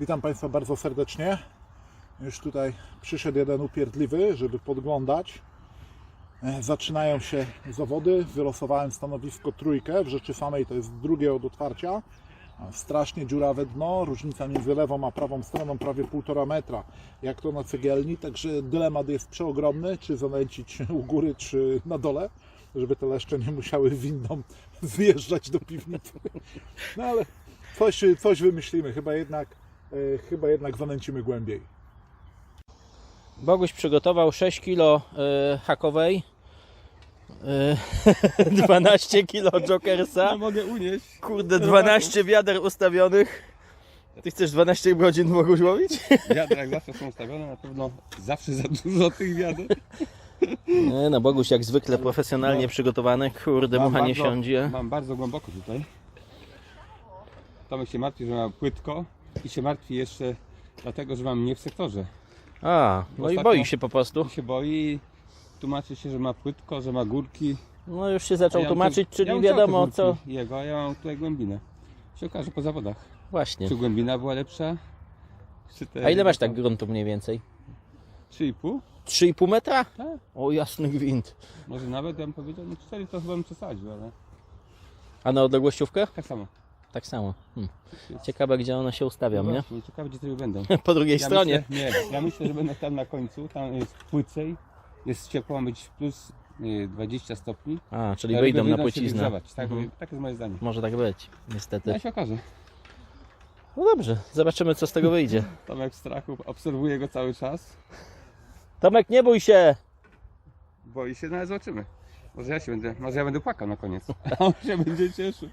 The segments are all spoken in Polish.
Witam Państwa bardzo serdecznie. Już tutaj przyszedł jeden upierdliwy, żeby podglądać. E, Zaczynają się zawody. Wylosowałem stanowisko trójkę. W rzeczy samej to jest drugie od otwarcia. Strasznie dziurawe dno. Różnica między lewą a prawą stroną prawie 1,5 metra. Jak to na cegielni. Także dylemat jest przeogromny. Czy zanęcić u góry, czy na dole. Żeby te leszcze nie musiały windą zjeżdżać do piwnicy. No ale coś, coś wymyślimy. Chyba jednak, chyba jednak zanęcimy głębiej. Boguś przygotował 6 kg y, hakowej, y, 12 kg jokersa, mogę unieść. kurde 12 wiader ustawionych. Ty chcesz 12 godzin Boguś łowić? Wiadra jak zawsze są ustawione, na pewno zawsze za dużo tych wiader. Nie no, Boguś jak zwykle profesjonalnie przygotowany, kurde Mam mucha nie bardzo- siądzie. Mam bardzo głęboko tutaj. Tomek się martwi, że ma płytko i się martwi jeszcze dlatego, że mam nie w sektorze. A, no i boi się po prostu. Się boi tłumaczy się, że ma płytko, że ma górki. No już się zaczął ja mam tłumaczyć, tu- czyli ja mam wiadomo co. Jego, a ja mam tutaj głębinę. Się okaże po zawodach. Właśnie. Czy głębina była lepsza? Czy te- A ile masz tak gruntu mniej więcej? 3,5? 3,5 metra? Tak. O jasny gwint. Może nawet ja bym powiedział, no 4 to chyba bym przesadził, ale A na odległościówkę? tak samo. Tak samo. Hmm. Ciekawe gdzie one się ustawią, nie? Właśnie, ciekawe gdzie tyle będą. Po drugiej Ja stronie. Myślę, nie, ja myślę, że będę tam na końcu, tam jest płycej, jest ciepło, ma być plus nie, 20 stopni. A, czyli Ja wyjdą na płyciznę. Tak, Mhm. tak jest moje zdanie. Może tak być, niestety. Ja się okaże. No dobrze, zobaczymy co z tego wyjdzie. Tomek w strachu, obserwuję go cały czas. Tomek, nie bój się! Boi się, no ale zobaczymy. Może ja się będę, może ja będę płakał na koniec. A on się będzie cieszył.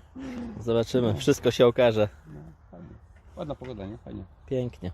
Zobaczymy, wszystko się okaże. Fajnie. Ładna pogoda, nie? Fajnie. Pięknie.